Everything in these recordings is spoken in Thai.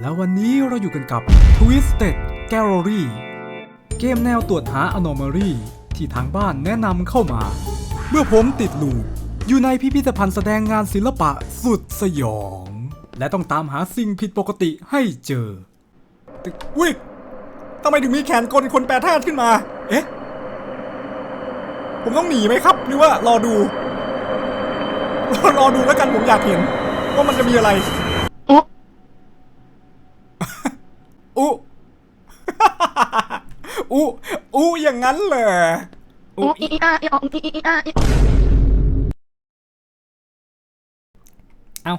แล้ววันนี้เราอยู่กันกับ Twisted Gallery เกมแนวตรวจหา Anomaly ที่ทางบ้านแนะนำเข้ามา เมื่อผมติดลูปอยู่ในพิพิธภัณฑ์แสดงงานศิลปะสุดสยอง และต้องตามหาสิ่งผิดปกติให้เจอตึกอุ้ยทำไมถึงมีแขนกลคนแปรธาตุขึ้นมา เอ๊ะ ผมต้องหนีไหมครับ หรือว่ารอดู รอดูแล้วกันผมอยากเห็น ว่ามันจะมีอะไร อุ๊ อุอุอุอย่างนั้นเหรออุอุ๊อีอาอีอองอีอีอาอีเอา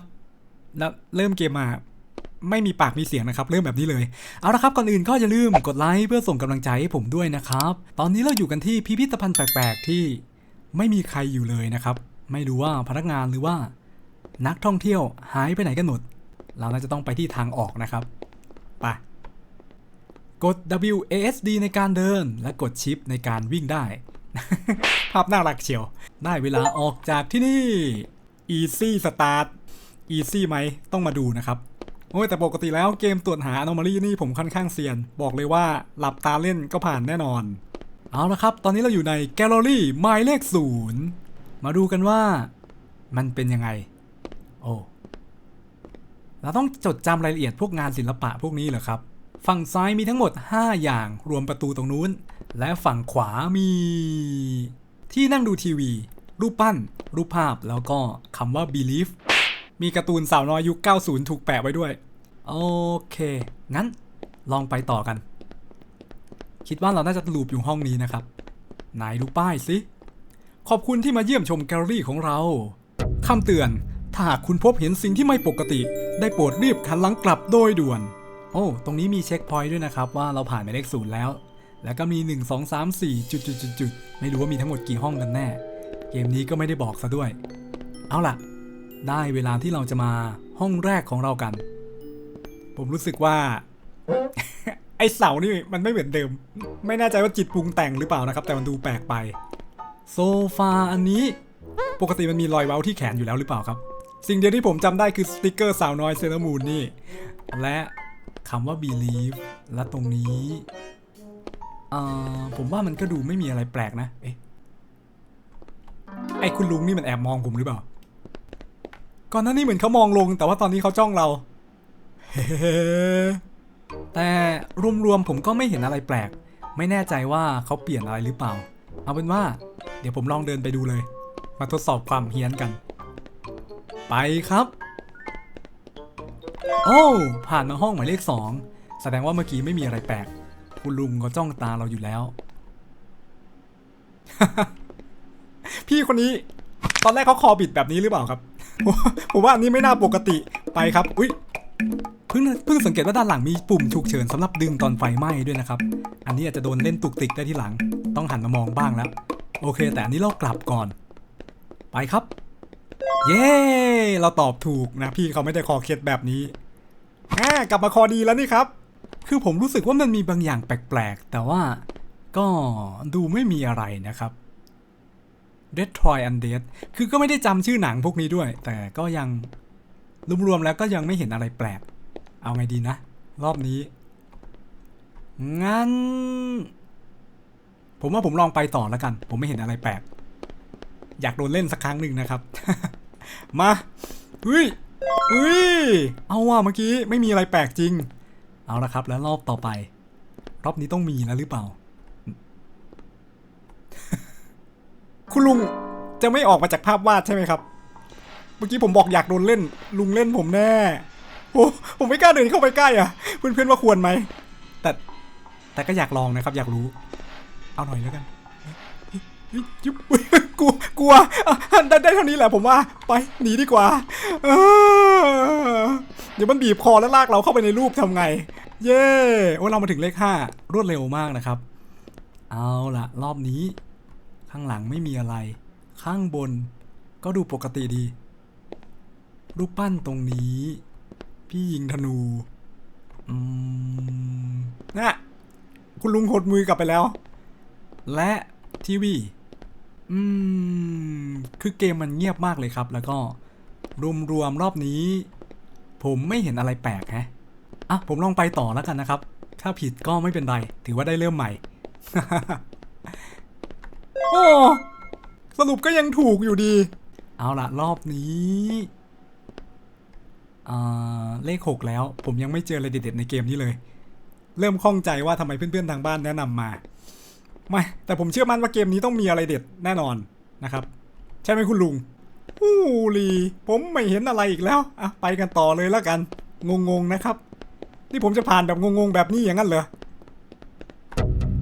แล้วเริ่มเกมมาไม่มีปากมีเสียงนะครับ เริ่มแบบนี้เลย เอาละครับ ก่อนอื่นก็อย่าลืมกดไลค์เพื่อส่งกำลังใจให้ผมด้วยนะครับ ตอนนี้เราอยู่กันที่พิพิธภัณฑ์แปลกๆที่ไม่มีใครอยู่เลยนะครับ ไม่รู้ว่าพนักงานหรือว่า นักท่องเที่ยวหายไปไหนกันหมด เราน่าจะต้องไปที่ทางออกนะครับไป กด WASD ในการเดิน และกดชิปในการวิ่งได้ ภาพน่ารักเชียว ได้เวลาออกจากที่นี่ Easy Start Easy ไหม ต้องมาดูนะครับ โอ้ยแต่ปกติแล้วเกมตรวจหา Anomaly นี่ผมค่อนข้างเซียน บอกเลยว่าหลับตาเล่นก็ผ่านแน่นอน เอาละครับ ตอนนี้เราอยู่ในแกลเลอรี่หมายเลขศูนย์มาดูกันว่า มันเป็นยังไง โอ้เราต้องจดจำรายละเอียดพวกงานศิลปะพวกนี้เหรอครับ ฝั่งซ้ายมีทั้งหมด 5 อย่างรวมประตูตรงนู้น และฝั่งขวามี ที่นั่งดูทีวี รูปปั้น รูปภาพแล้วก็คำว่า believe มีการ์ตูนสาวน้อยยุค 90 ถูกแปะไว้ด้วย โอเค งั้นลองไปต่อกัน คิดว่าเราน่าจะลูปอยู่ห้องนี้นะครับไหนดูป้ายสิ ขอบคุณที่มาเยี่ยมชมแกลเลอรี่ของเราคำเตือน ถ้าหากคุณพบเห็นสิ่งที่ไม่ปกติ ได้โปรดรีบหันหลังกลับโดยด่วน โอ้ ตรงนี้มีเช็คพอยต์ด้วยนะครับ ว่าเราผ่านไปเลขศูนย์แล้ว แล้วก็มี 1 2 3 4 จุดจุดจุดจุดไม่รู้ว่ามีทั้งหมดกี่ห้องกันแน่ เกมนี้ก็ไม่ได้บอกซะด้วย เอาล่ะ ได้เวลาที่เราจะมาห้องแรกของเรากัน ผมรู้สึกว่า ไอเสานี่มันไม่เหมือนเดิม ไม่แน่ใจว่าจิตปรุงแต่งหรือเปล่านะครับ แต่มันดูแปลกไป โซฟาอันนี้ปกติมันมีรอยเว้าที่แขนอยู่แล้วหรือเปล่าครับ สิ่งเดียวที่ผมจำได้คือสติกเกอร์สาวน้อยเซเลอมูนนี่ และ คำว่า believe และตรงนี้อ่าผมว่ามันก็ดูไม่มีอะไรแปลกนะ เอ๊ะ ไอ้คุณลุงนี่มันแอบมองผมหรือเปล่า ก่อนหน้านี้เหมือนเขามองลง แต่ว่าตอนนี้เขาจ้องเรา แต่รวมๆผมก็ไม่เห็นอะไรแปลก ไม่แน่ใจว่าเขาเปลี่ยนอะไรหรือเปล่า เอาเป็นว่า เดี๋ยวผมลองเดินไปดูเลย มาทดสอบความเฮี้ยนกัน ไปครับ โอ้ผ่านมาห้องหมายเลขสองแสดงว่าเมื่อกี้ไม่มีอะไรแปลกคุณลุงก็จ้องตาเราอยู่แล้ว พี่คนนี้ ตอนแรกเขาคอบิดแบบนี้หรือเปล่าครับ ผมว่าอันนี้ไม่น่าปกติไปครับ อุ้ยเพิ่งเพิ่งสังเกตว่าด้านหลังมีปุ่มฉุกเฉินสำหรับดึงตอนไฟไหม้ด้วยนะครับ อันนี้อาจจะโดนเล่นตุกติกได้ที่หลัง ต้องหันมามองบ้างแล้ว โอเค แต่อันนี้เรากลับก่อน ไปครับ เย้ เราตอบถูกนะ พี่เขาไม่ได้คอเคล็ดแบบนี้แหมกลับมาคอดีแล้วนี่ครับ คือผมรู้สึกว่ามันมีบางอย่างแปลกๆ แต่ว่าก็ดูไม่มีอะไรนะครับ Detroit Undead คือก็ไม่ได้จำชื่อหนังพวกนี้ด้วย แต่ก็ยังรวมๆแล้วก็ยังไม่เห็นอะไรแปลก เอาไงดีนะ รอบนี้ งั้น ผมว่าผมลองไปต่อแล้วกัน ผมไม่เห็นอะไรแปลก อยากโดนเล่นสักครั้งหนึ่งนะครับ มาเฮ้ยเฮ้ยเอาว่าเมื่อกี้ไม่มีอะไรแปลกจริง เอาละครับแล้วรอบต่อไป รอบนี้ต้องมีแล้วหรือเปล่า คุณลุงจะไม่ออกมาจากภาพวาดใช่ไหมครับ เมื่อกี้ผมบอกอยากโดนเล่น ลุงเล่นผมแน่โอ้ผมไม่กล้าเดินเข้าไปใกล้อะเพื่อนๆว่าควรไหมแต่แต่ก็อยากลองนะครับ อยากรู้ เอาหน่อยแล้วกัน ยุบกลัวกลัวอะได้ได้เท่านี้แหละผมว่าไปหนีดีกว่าเดี๋ยวมันบีบคอแล้วลากเราเข้าไปในรูปทำไง เย้โอ้เรามาถึงเลขห้ารวดเร็วมากนะครับ เอาละรอบนี้ ข้างหลังไม่มีอะไร ข้างบน ก็ดูปกติดี รูปปั้นตรงนี้ พี่ยิงธนู อืมนะคุณลุงหดมือกลับไปแล้ว และทีวี อืม คือเกมมันเงียบมากเลยครับ แล้วก็รวมๆรอบนี้ ผมไม่เห็นอะไรแปลกแฮะอะผมลองไปต่อแล้วกันนะครับ ถ้าผิดก็ไม่เป็นไร ถือว่าได้เริ่มใหม่ โอ้สรุปก็ยังถูกอยู่ดี เอาละรอบนี้เลขหกแล้ว ผมยังไม่เจออะไรเด็ดๆในเกมนี้เลย เริ่มข้องใจว่าทำไมเพื่อนๆทางบ้านแนะนำมา ไม่แต่ผมเชื่อมั่นว่าเกมนี้ต้องมีอะไรเด็ดแน่นอนนะครับ ใช่ไหมคุณลุงฮู้ลีผมไม่เห็นอะไรอีกแล้วอะไปกันต่อเลยแล้วกัน งงๆนะครับ นี่ผมจะผ่านแบบงงๆแบบนี้อย่างนั้นเหรอ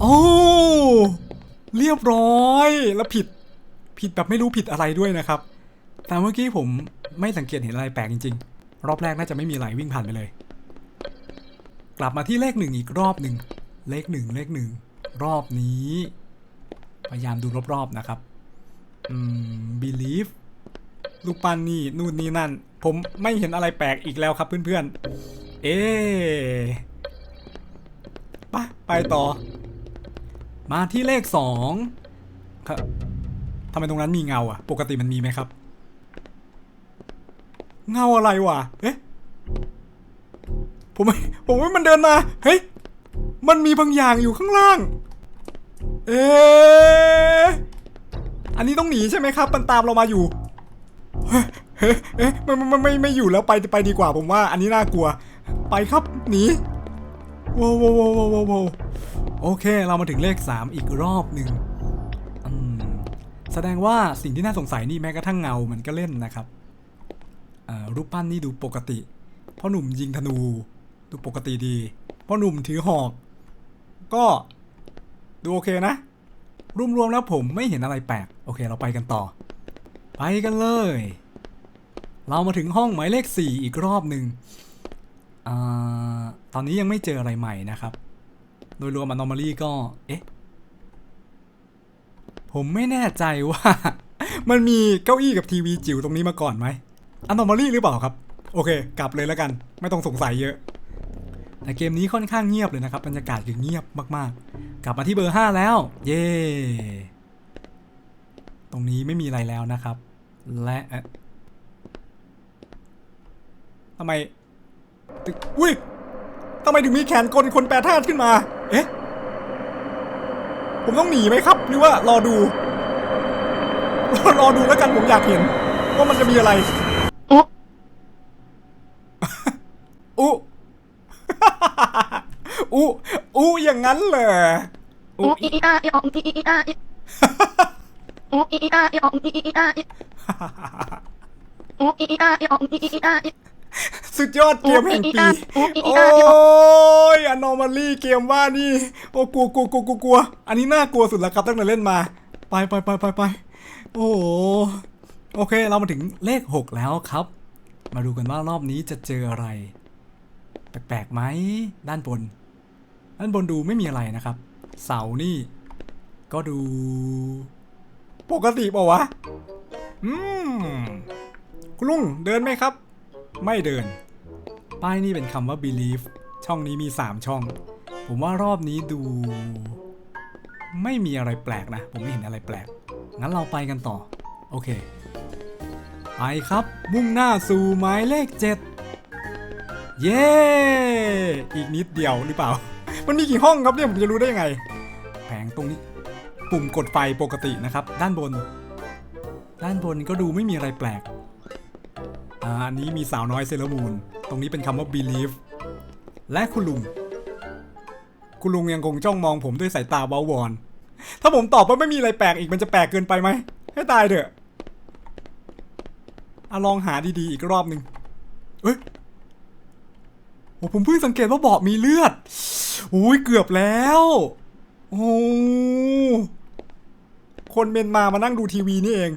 โอ้เรียบร้อยแล้วผิด ผิดแบบไม่รู้ผิดอะไรด้วยนะครับ แต่เมื่อกี้ผมไม่สังเกตเห็นอะไรแปลกจริงๆ รอบแรกน่าจะไม่มีอะไรวิ่งผ่านไปเลย กลับมาที่เลขหนึ่งอีกรอบหนึ่งเลขหนึ่งเลขหนึ่ง รอบนี้ พยายามดูรอบๆนะครับ อืม believe ลูกปั้นนี่นู่นนี่นั่น ผมไม่เห็นอะไรแปลกอีกแล้วครับเพื่อนๆ เอ๊ะไปไปต่อ มาที่เลขสองครับทำไมตรงนั้นมีเงาอะ ปกติมันมีไหมครับ เงาอะไรวะ เอ๊ะ ผมไม่ผมว่ามันเดินมา เฮ้ย มันมีบางอย่างอยู่ข้างล่าง เอ๊ะอันนี้ต้องหนีใช่ไหมครับ มันตามเรามาอยู่เฮ้ยเฮ้ยเอ๊ะไม่ไม่ไม่ไม่อยู่แล้วไปไปดีกว่าผมว่า อันนี้น่ากลัว ไปครับหนีว้าวว้าวว้าวว้าวโอเค เรามาถึงเลข 3 อีกรอบหนึ่งอืมแสดงว่าสิ่งที่น่าสงสัยนี่แม้กระทั่งเงามันก็เล่นนะครับอ่ารูปปั้นนี่ดูปกติพ่อหนุ่มยิงธนู ดูปกติดีพ่อหนุ่มถือหอก ก็ดูโอเคนะรวมๆแล้วผมไม่เห็นอะไรแปลก โอเคเราไปกันต่อ ไปกันเลย เรามาถึงห้องหมายเลข 4 อีกรอบหนึ่งอตอนนี้ยังไม่เจออะไรใหม่นะครับ โดยรวม anomaly ก็ เอ๊ะ ผมไม่แน่ใจว่า มันมีเก้าอี้กับทีวีจิ๋วตรงนี้มาก่อนไหม anomaly หรือเปล่าครับ โอเค กลับเลยแล้วกัน ไม่ต้องสงสัยเยอะ แต่เกมนี้ค่อนข้างเงียบเลยนะครับบรรยากาศคือเงียบมากๆ กลับมาที่เบอร์ 5 แล้ว เย้ตรงนี้ไม่มีอะไรแล้วนะครับ และเอ๊ะทำไมตึกอุ้ยทำไมถึงมีแขนกลคนแปรธาตุขึ้นมา เอ๊ะ ผมต้องหนีไหมครับ หรือว่ารอดู รอรอดูแล้วกันผมอยากเห็น ว่ามันจะมีอะไรอุ๊อุ อุอุอย่างนั้นเหรออุอุ๊อีอาอีอองอีอีอาอีอุ๊อีอาอีอองอีอีอาอีอุ๊อีอาอีอองอีอีอาอีสุดยอดเกมแห่งปีอุ๊อีโอ้อาอีอองยอนอมาลี่เกมว่านี่ โอ้กลัวกลัวกลัวกลัวกลัว อันนี้น่ากลัวสุดแล้วครับตั้งแต่เล่นมา ไปไปไปไปไปโอ้โหโอเค เรามาถึงเลข 6 แล้วครับ มาดูกันว่ารอบนี้จะเจออะไร แปลกๆไหมด้านบน ด้านบนดูไม่มีอะไรนะครับ เสานี่ ก็ดู ปกติเปล่าวะ อืมคุณลุงเดินไหมครับ ไม่เดิน ป้ายนี่เป็นคำว่า believe ช่องนี้มี 3 ช่อง ผมว่ารอบนี้ดู ไม่มีอะไรแปลกนะ ผมไม่เห็นอะไรแปลก งั้นเราไปกันต่อ โอเค ไปครับ มุ่งหน้าสู่หมายเลข 7 เย้ อีกนิดเดียวหรือเปล่า มันมีกี่ห้องครับเนี่ยผมจะรู้ได้ยังไง แผงตรงนี้ ปุ่มกดไฟปกตินะครับ ด้านบน ด้านบนก็ดูไม่มีอะไรแปลก อ่าอันนี้มีสาวน้อยเซเลอร์มูน ตรงนี้เป็นคำว่า believe และคุณลุง คุณลุงยังคงจ้องมองผมด้วยสายตาเบาวอน ถ้าผมตอบว่าไม่มีอะไรแปลกอีกมันจะแปลกเกินไปไหม ให้ตายเถอะอะลองหาดีๆอีกรอบหนึ่งเอ้ย อ้ผมเพิ่งสังเกตว่าเบาะมีเลือดอุ้ยเกือบแล้วโอ้คนเมยนมามานั่งดูทีวีนี่เอง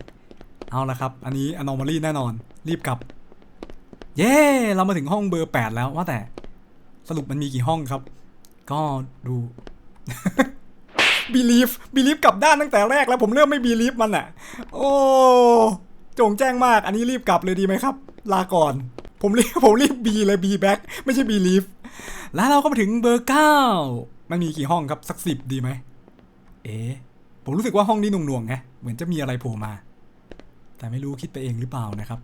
เอาละครับ อันนี้ anomaly แน่นอน รีบกลับ เย้เรามาถึงห้องเบอร์ 8 แล้วว่าแต่ สรุปมันมีกี่ห้องครับ ก็ดู believe believe กลับด้านตั้งแต่แรกแล้วผมเริ่มไม่ believe มันอะโอ้ จงแจ้งมาก อันนี้รีบกลับเลยดีไหมครับ ลาก่อน ผมรีบผมรีบ B เลย B back ไม่ใช่ believe แล้วเราก็มาถึงเบอร์9มันมีกี่ห้องครับสักสิบดีไหม เอ๊ผมรู้สึกว่าห้องนี้หน่วงๆไงเหมือนจะมีอะไรโผล่มา แต่ไม่รู้คิดไปเองหรือเปล่านะครับ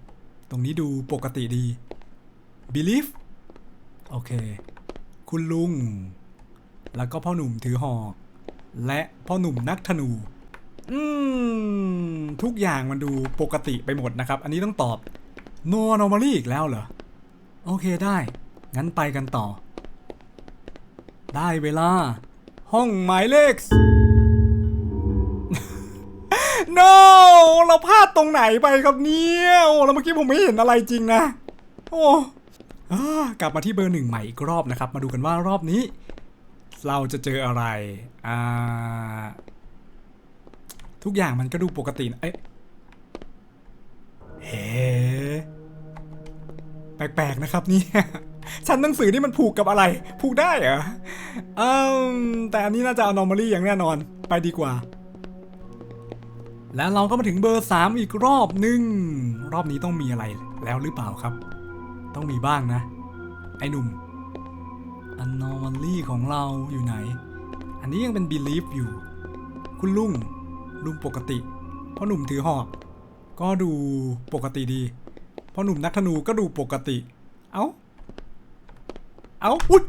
ตรงนี้ดูปกติดี believe โอเค คุณลุง แล้วก็พ่อหนุ่มถือหอกและพ่อหนุ่มนักธนู อืม ทุกอย่างมันดูปกติไปหมดนะครับ อันนี้ต้องตอบ no anomaly อีกแล้วเหรอ โอเคได้ งั้นไปกันต่อ ได้เวลา ห้องหมายเลข no เราพลาดตรงไหนไปครับเนี่ยโอ้แล้วเมื่อกี้ผมไม่เห็นอะไรจริงนะ โอ้อกลับมาที่เบอร์หนึ่งใหม่อีกรอบนะครับ มาดูกันว่ารอบนี้ เราจะเจออะไร อ่า ทุกอย่างมันก็ดูปกติเอ๊ะ เฮ้แปลกๆนะครับนี่ชั้นหนังสือนี่มันผูกกับอะไร ผูกได้เหรออืมแต่อันนี้น่าจะ anomaly อย่างแน่นอน ไปดีกว่า แล้วเราก็มาถึงเบอร์ 3 อีกรอบหนึ่ง รอบนี้ต้องมีอะไรแล้วหรือเปล่าครับ ต้องมีบ้างนะ ไอ้หนุ่ม anomaly ของเราอยู่ไหน อันนี้ยังเป็น belief อยู่ คุณลุงลุงปกติพ่อหนุ่มถือหอก ก็ดูปกติดีพอหนุ่มนักธนูก็ดูปกติ เอ้า เอ้าอุ๊ย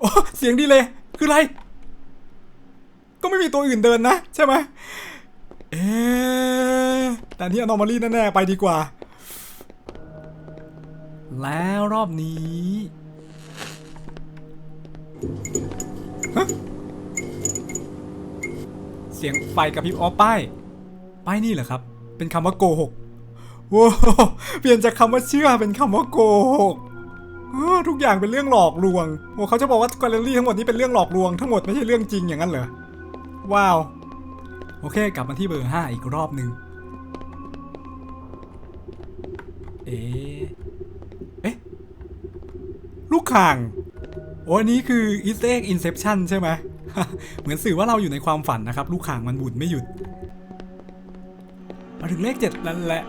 โอ้เสียงดีเลย คืออะไร ก็ไม่มีตัวอื่นเดินนะ ใช่ไหมเอ๊แต่อันนี่อนอมารีแน่ๆไปดีกว่า แล้วรอบนี้เสียงไฟกับพิบออป้าย ป้ายนี่เหรอครับ เป็นคำว่าโกหกว้าวเปลี่ยนจากคำว่าเชื่อเป็นคำว่าโกหกทุกอย่างเป็นเรื่องหลอกลวงโอ้เขาจะบอกว่าแกลเลอรี่ทั้งหมดนี้เป็นเรื่องหลอกลวงทั้งหมดไม่ใช่เรื่องจริงอย่างนั้นเหรอ ว้าว โอเค กลับมาที่เบอร์5อีกรอบหนึ่งเอ๊ะเอ๊ะ ลูกข่าง โอ้อันนี้คือ Easter egg Inception ใช่ไหม เหมือนสื่อว่าเราอยู่ในความฝันนะครับ ลูกข่างมันบุญไม่หยุด ถึงเลข7แล้วแหละ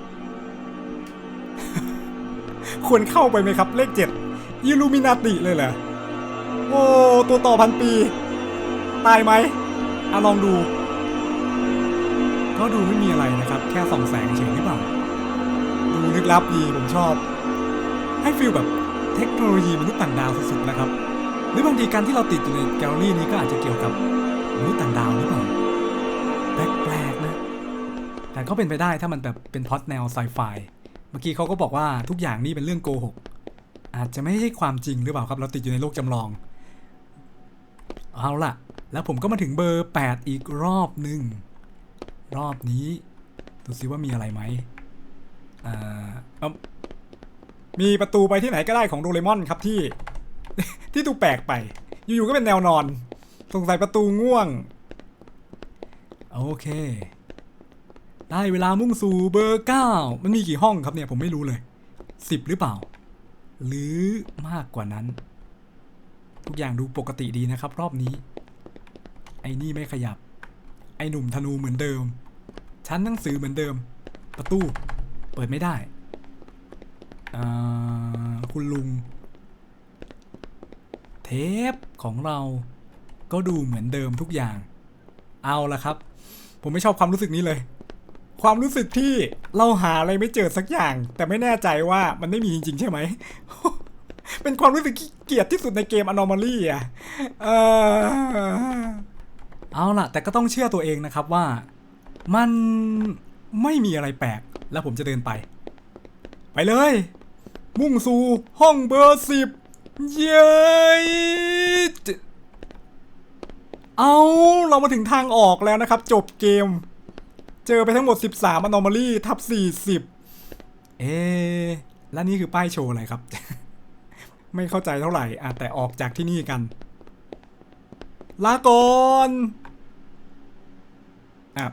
ควรเข้าไปไหมครับเลข7อิลูมินาติเลยเหรอ โอ้ ตัวต่อพันปี ตายไหมอะลองดู ก็ดูไม่มีอะไรนะครับ แค่สองแสงเฉยหรือเปล่า ดูลึกลับดีผมชอบ ให้ฟีลแบบเทคโนโลยีมนุษย์ต่างดาวสุดๆนะครับ หรือบางทีการที่เราติดอยู่ในแกลเลอรี่นี้ก็อาจจะเกี่ยวกับมนุษย์ต่างดาวหรือเปล่า แต่ก็เป็นไปได้ถ้ามันแบบเป็นพล็อตแนวไซไฟเมื่อกี้เขาก็บอกว่าทุกอย่างนี่เป็นเรื่องโกหกอาจจะไม่ใช่ความจริงหรือเปล่าครับ เราติดอยู่ในโลกจำลอง เอาล่ะ แล้วผมก็มาถึงเบอร์ 8 อีกรอบหนึ่ง รอบนี้ดูซิว่ามีอะไรไหมอ่าเอ้ามีประตูไปที่ไหนก็ได้ของโดเรมอนครับที่ ที่ดูแปลกไป อยู่ๆก็เป็นแนวนอน สงสัยประตูง่วง โอเค ได้เวลามุ่งสู่เบอร์9มันมีกี่ห้องครับเนี่ยผมไม่รู้เลย10หรือเปล่า หรือมากกว่านั้น ทุกอย่างดูปกติดีนะครับ รอบนี้ ไอ้นี่ไม่ขยับ ไอ้หนุ่มธนูเหมือนเดิม ชั้นหนังสือเหมือนเดิม ประตู เปิดไม่ได้คุณลุง เทปของเราก็ดูเหมือนเดิมทุกอย่าง เอาละครับ ผมไม่ชอบความรู้สึกนี้เลย ความรู้สึกที่เราหาอะไรไม่เจอสักอย่าง แต่ไม่แน่ใจว่ามันไม่มีจริง ๆ ใช่ไหม เป็นความรู้สึกเกียจที่สุดในเกม Anomaly อะเออเอาล่ะ แต่ก็ต้องเชื่อตัวเองนะครับว่า มันไม่มีอะไรแปลก แล้วผมจะเดินไป ไปเลย มุ่งสู่ห้องเบอร์สิบเย้เอาเรามาถึงทางออกแล้วนะครับ จบเกม เจอไปทั้งหมด 13 anomaly ทับ 40 เอ๊ะแล้วนี่คือป้ายโชว์อะไรครับ ไม่เข้าใจเท่าไหร่อะแต่ออกจากที่นี่กัน ลาก่อนอะ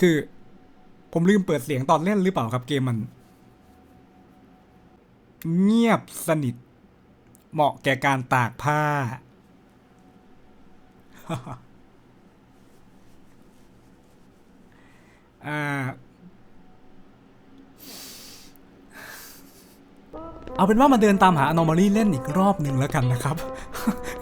คือ ผมลืมเปิดเสียงตอนเล่นหรือเปล่าครับเกมมัน เงียบสนิท เหมาะแก่การตากผ้าอ่า เอาเป็นว่ามาเดินตามหา anomaly เล่นอีกรอบหนึ่งแล้วกันนะครับ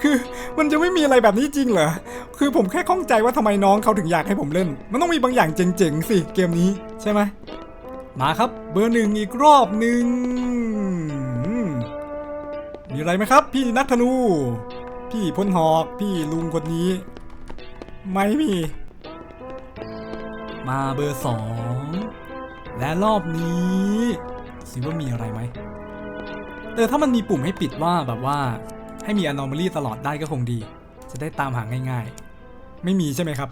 คือมันจะไม่มีอะไรแบบนี้จริงเหรอ คือผมแค่ข้องใจว่าทำไมน้องเขาถึงอยากให้ผมเล่น มันต้องมีบางอย่างเจ๋งๆสิเกมนี้ใช่ไหมมาครับ เบอร์หนึ่งอีกรอบหนึ่งมมีอะไรไหมครับ พี่นักธนู พี่พลหอก พี่ลุงคนนี้ ไม่มี มาเบอร์สองและรอบนี้สิว่ามีอะไรไหมเออถ้ามันมีปุ่มให้ปิดว่าแบบว่า ให้มี anomaly ตลอดได้ก็คงดี จะได้ตามหาง่ายๆ ไม่มีใช่ไหมครับ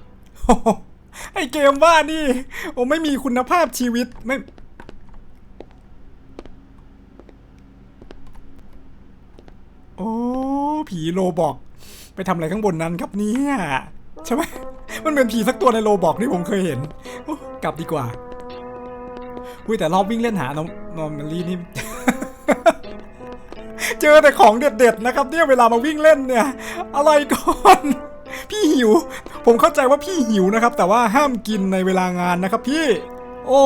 ไอเกมว่านี่ โอ้ไม่มีคุณภาพชีวิตไม่โอ้ผีโลบอก ไปทำอะไรข้างบนนั้นครับเนี่ยใช่ไหม มันเป็นผีสักตัวในโลบอกที่ผมเคยเห็น กลับดีกว่าอุ้ยแต่รอบวิ่งเล่นหานอมนอมมารีนี่ เจอแต่ของเด็ดๆนะครับ เนี่ยเวลามาวิ่งเล่นเนี่ยอะไรก่อน พี่หิว ผมเข้าใจว่าพี่หิวนะครับ แต่ว่าห้ามกินในเวลางานนะครับพี่ โอ้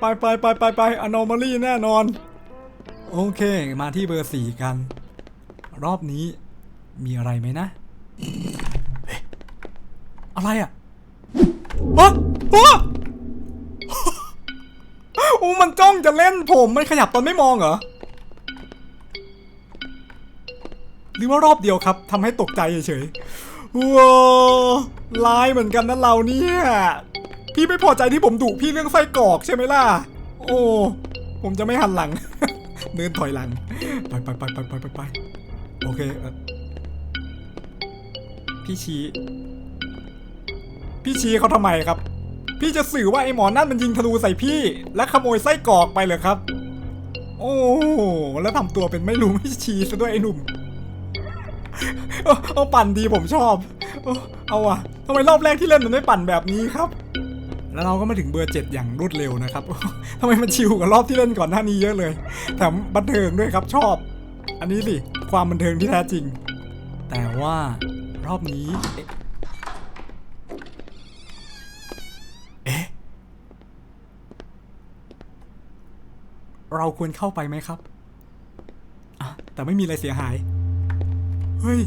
ไปไปไปไปไปอนอมารีแน่นอน โอเค มาที่เบอร์สี่กัน รอบนี้มีอะไรไหมนะ อะไรอะวะวะโอ้มันจ้องจะเล่นผม มันขยับตอนไม่มองเหรอ หรือว่ารอบเดียวครับทำให้ตกใจเฉยๆว้าวร้ายเหมือนกันนะเราเนี่ย พี่ไม่พอใจที่ผมดุพี่เรื่องไส้กรอกใช่ไหมล่ะ โอ้ ผมจะไม่หันหลัง เดินถอยหลัง ไปไปไปไปไปไปโอเค พี่ชี้ พี่ชี้เขาทำไมครับ พี่จะสื่อว่าไอ้หมอนั่นมันยิงธนูใส่พี่ และขโมยไส้กรอกไปเหรอครับ โอ้แล้วทำตัวเป็นไม่รู้ไม่ชี้ซะด้วยไอ้หนุ่มเอาปั่นดีผมชอบเอาเอาอะทำไมรอบแรกที่เล่นมันไม่ปั่นแบบนี้ครับ แล้วเราก็มาถึงเบอร์เจ็ดอย่างรวดเร็วนะครับทำไมมันชิวกว่ารอบที่เล่นก่อนหน้านี้เยอะเลยแถมบันเทิงด้วยครับชอบ อันนี้สิความบันเทิงที่แท้จริง แต่ว่ารอบนี้ เอ๊ะเอ๊ะ เราควรเข้าไปไหมครับอะแต่ไม่มีอะไรเสียหาย เฮ้ย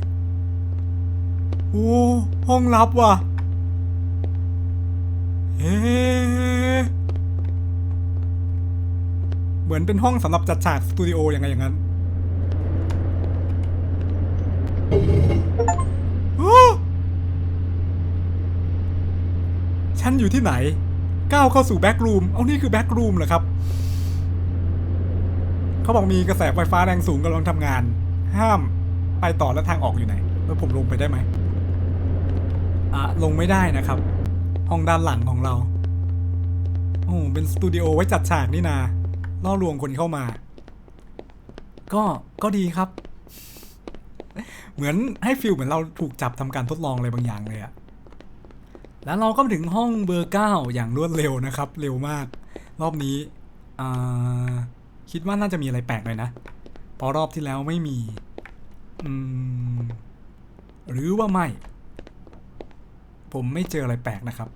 โอ้ ห้องลับว่ะ เอ๊เหมือนเป็นห้องสำหรับจัดฉากสตูดิโออยังไงอย่างนั้นฉันอยู่ที่ไหน ก้าวเข้าสู่แบ็กรูม เอานี่คือแบ็กรูมเหรอครับ เขาบอกมีกระแสไฟฟ้าแรงสูงกำลังทำงาน ห้ามไปต่อแล้วทางออกอยู่ไหนแล้วผมลงไปได้ไหมอะลงไม่ได้นะครับ ห้องด้านหลังของเราโอ้เป็นสตูดิโอไว้จัดฉากนี่นาล่อลวงคนเข้ามา ก็ก็ดีครับ เหมือนให้ฟิลเหมือนเราถูกจับทำการทดลองอะไรบางอย่างเลยอะแล้วเราก็ถึงห้องเบอร์เก้าอย่างรวดเร็วนะครับ เร็วมาก รอบนี้อ่า คิดว่าน่าจะมีอะไรแปลกหน่อยนะเพอรอบที่แล้วไม่มี อืม หรือว่าไม่ ผมไม่เจออะไรแปลกนะครับ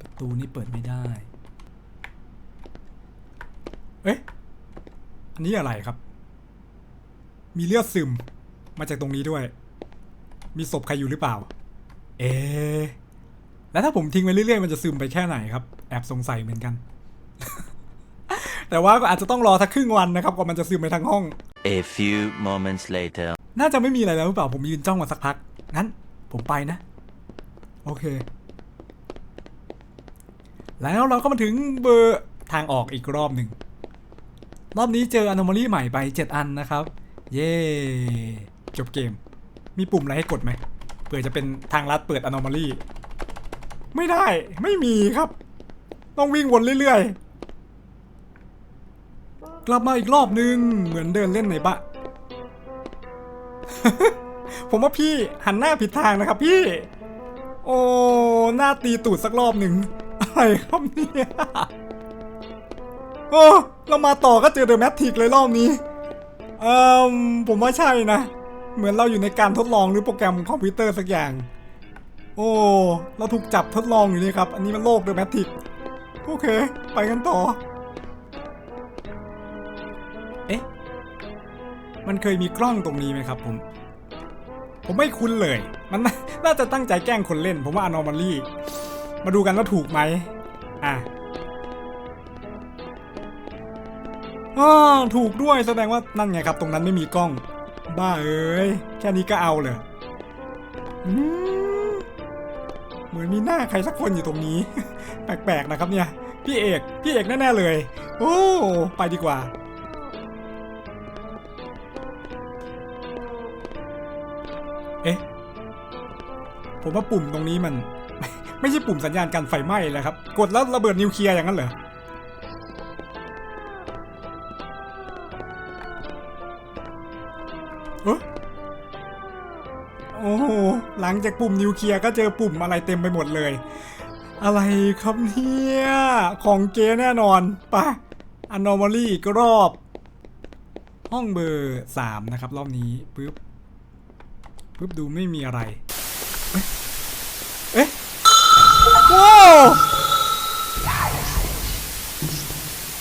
ประตูนี้เปิดไม่ได้ เอ๊ะ อันนี้อะไรครับ มีเลือดซึมมาจากตรงนี้ด้วย มีศพใครอยู่หรือเปล่า เอ๊ะ แล้วถ้าผมทิ้งไว้เรื่อยๆมันจะซึมไปแค่ไหนครับ แอบสงสัยเหมือนกัน แต่ว่าก็อาจจะต้องรอสักครึ่งวันนะครับกว่ามันจะซึมไปทั้งห้อง A few moments later. น่าจะไม่มีอะไรแล้วหรือเปล่าผมยืนจ้องมาสักพัก งั้น ผมไปนะ โอเค แล้วเราก็มาถึงเบอร์ทางออกอีกรอบหนึ่ง รอบนี้เจอ anomaly ใหม่ไป 7 อันนะครับ เย้จบเกม มีปุ่มอะไรให้กดไหมเผื่อจะเป็นทางลัดเปิด anomaly ไม่ได้ไม่มีครับ ต้องวิ่งวนเรื่อยๆ กลับมาอีกรอบนึง เหมือนเดินเล่นในบะ ผมว่าพี่หันหน้าผิดทางนะครับพี่ โอ้หน้าตีตูดสักรอบหนึ่งอะไรครับเนี่ยโอ้เรามาต่อก็เจอเดอะแมททิกเลยรอบนี้ เอ่อผมว่าใช่นะ เหมือนเราอยู่ในการทดลองหรือโปรแกรมคอมพิวเตอร์สักอย่าง โอ้ เราถูกจับทดลองอยู่นี่ครับ อันนี้มันโลกเดอะแมททิกโอเค ไปกันต่อ เอ๊ะ มันเคยมีกล้องตรงนี้ไหมครับผม ผมไม่คุ้นเลย มันน่าจะตั้งใจแกล้งคนเล่น ผมว่า anomaly มาดูกันว่าถูกไหม อะถูกด้วยแสดงว่านั่นไงครับ ตรงนั้นไม่มีกล้อง บ้าเอ้ย แค่นี้ก็เอาเลยอืม เหมือนมีหน้าใครสักคนอยู่ตรงนี้ แปลกๆนะครับเนี่ย พี่เอก พี่เอกแน่ๆเลย โอ้ ไปดีกว่า เอ๊ะ ผมว่าปุ่มตรงนี้มัน ไม่ใช่ปุ่มสัญญาณการไฟไหม้แล้วครับ กดแล้วระเบิดนิวเคลียร์อย่างนั้นเหรอ หลังจากปุ่มนิวเคลียร์ก็เจอปุ่มอะไรเต็มไปหมดเลย อะไรครับเนี่ย ของเกแน่นอนปะ anomaly อีกรอบ ห้องเบอร์สามนะครับ รอบนี้ปึ๊บปึ๊บดูไม่มีอะไรเอ๊ะเอ๊ะว้าว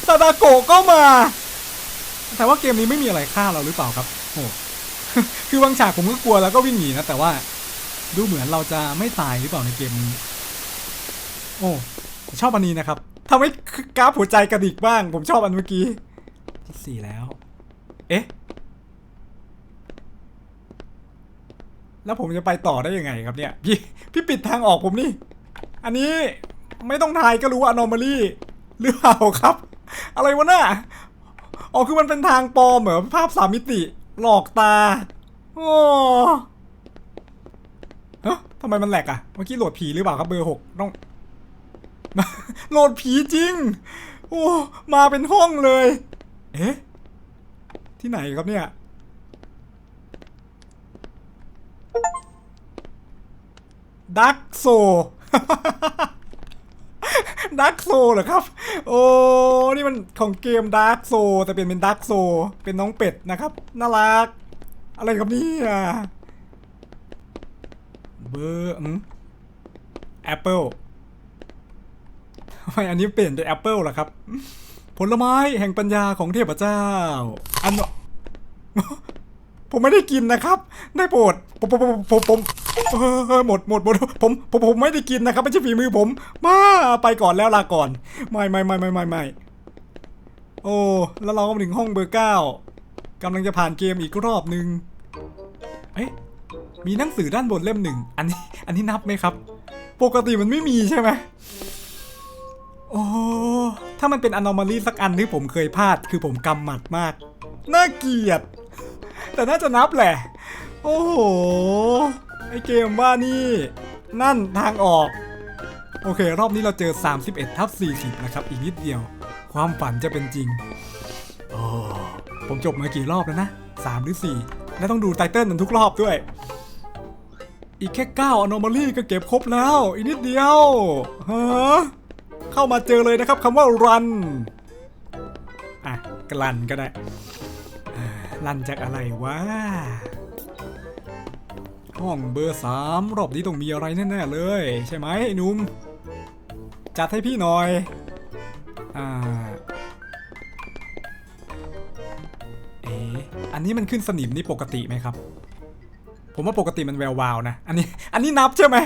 ซาดาโกก็มา แต่ว่าเกมนี้ไม่มีอะไรฆ่าเราหรือเปล่าครับโอ้คือบางฉากผมก็กลัวแล้วก็วิ่งหนีนะแต่ว่า ดูเหมือนเราจะไม่ตายหรือเปล่าในเกมนี้โอ้ชอบอันนี้นะครับทำให้กราฟหัวใจกระดิกบ้าง ผมชอบอันเมื่อกี้ที่สี่แล้ว เอ๊ะ แล้วผมจะไปต่อได้ยังไงครับเนี่ย พี่พี่ปิดทางออกผมนี่ อันนี้ไม่ต้องทายก็รู้ว่า anomaly หรือเปล่าครับ อะไรวะน่ะอ๋อคือมันเป็นทางปลอมเหรอนภาพสามมิติ หลอกตา โอ้ ทำไมมันแหลกอะเมื่อกี้โหลดผีหรือเปล่าครับเบอร์หกต้องโหลดผีจริง โอ้ มาเป็นห้องเลย เอ๊ะ ที่ไหนครับเนี่ย ดักโซ ดักโซเหรอครับ โอ้ นี่มันของเกมดักโซแต่เป็นเป็นดักโซ เป็นน้องเป็ดนะครับ น่ารัก อะไรครับเนี่ย เบอร์อืมแอปเปิลทำไมอันนี้เปลี่ยนเป็นแอปเปิลล่ะครับ ผลไม้แห่งปัญญาของเทพเจ้า อัน ผมไม่ได้กินนะครับ ได้โปรดผมผมผมผมหมดหมดหมดผมผมผมไม่ได้กินนะครับ ไม่ใช่ฝีมือผม มาไปก่อนแล้วลาก่อน ไม่ไม่ไม่ไม่ไม่ไม่โอ้แล้วเราก็มาถึงห้องเบอร์เก้ากำลังจะผ่านเกมอีกรอบนึง เอ๊ะ มีหนังสือด้านบนเล่มหนึ่ง อันนี้ อันนี้นับไหมครับ ปกติมันไม่มีใช่ไหมโอ้ถ้ามันเป็น anomaly สักอันที่ผมเคยพลาด คือผมกำหมัดมาก น่าเกลียด แต่น่าจะนับแหละ โอ้โห ไอเกมว่านี่ นั่นทางออก โอเค รอบนี้เราเจอ 31ทับ40 นะครับ อีกนิดเดียว ความฝันจะเป็นจริง โอ้ ผมจบมากี่รอบแล้วนะ 3 หรือ 4 และต้องดูไตเติ้ลมันทุกรอบด้วย อีกแค่9 anomaly ก็เก็บครบแล้ว อีกนิดเดียวฮะเข้ามาเจอเลยนะครับคำว่า run อะกลันก็ได้ลันจากอะไรวะห้องเบอร์สามรอบนี้ต้องมีอะไรแน่ๆเลย ใช่ไหมไอ้นุ่มจัดให้พี่หน่อยอ่าเอ๊อันนี้มันขึ้นสนิมนี่ปกติไหมครับ ผมว่าปกติมันแวววาวนะ อันนี้ อันนี้นับใช่ไหม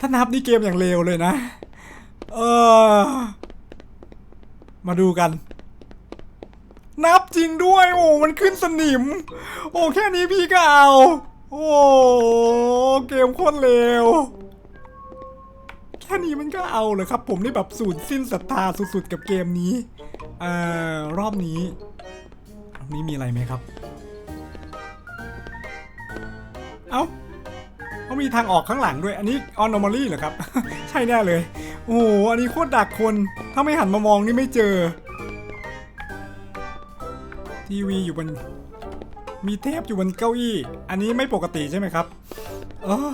ถ้านับนี่เกมอย่างเลวเลยนะ เออ มาดูกัน นับจริงด้วย โอ้ มันขึ้นสนิม โอ้ แค่นี้พี่ก็เอาโอ้ เกมโคตรเลว แค่นี้มันก็เอาเลยครับ ผมนี่แบบสูญสิ้นศรัทธาสุดๆกับเกมนี้อ่ารอบนี้รอบนี้มีอะไรไหมครับ เอ้าเขามีทางออกข้างหลังด้วย อันนี้ anomaly เหรอครับ ใช่แน่เลย โอ้โห อันนี้โคตรดักคน ถ้าไม่หันมามองนี่ไม่เจอ ทีวีอยู่บน มีเทปอยู่บนเก้าอี้ อันนี้ไม่ปกติใช่ไหมครับเออ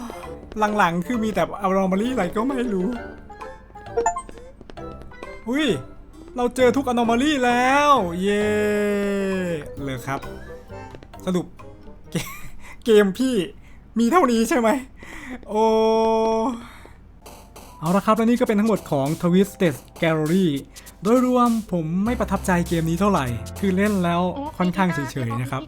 หลังๆ คือมีแต่เอารอมารี่อะไรก็ไม่รู้ อุ้ย เราเจอทุกอนอมาลี่แล้ว เย่เลยครับ สรุป เกมพี่ มีเท่านี้ใช่ไหม โอ้เอาละครับ และนี่ก็เป็นทั้งหมดของ Twisted Gallery โดยรวมผมไม่ประทับใจเกมนี้เท่าไหร่ คือเล่นแล้วค่อนข้างเฉยๆนะครับ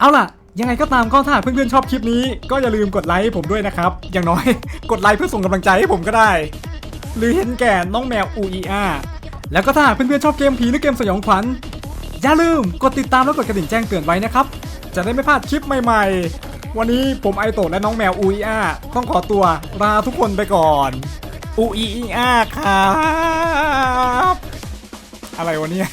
เอาล่ะ ยังไงก็ตามก็ถ้าหากเพื่อนๆชอบคลิปนี้ ก็อย่าลืมกดไลค์ให้ผมด้วยนะครับ อย่างน้อย กดไลค์เพื่อส่งกำลังใจให้ผมก็ได้ หรือเห็นแก่น้องแมวอูอีอาแล้วก็ถ้าหากเพื่อนๆชอบเกมผีหรือเกมสยองขวัญ อย่าลืมกดติดตามและกดกระดิ่งแจ้งเตือนไว้นะครับ จะได้ไม่พลาดคลิปใหม่ ๆ วันนี้ผมไอโตและน้องแมวอูอีอาต้องขอตัวลาทุกคนไปก่อนอูอีอาครับ อะไรวะเนี่ย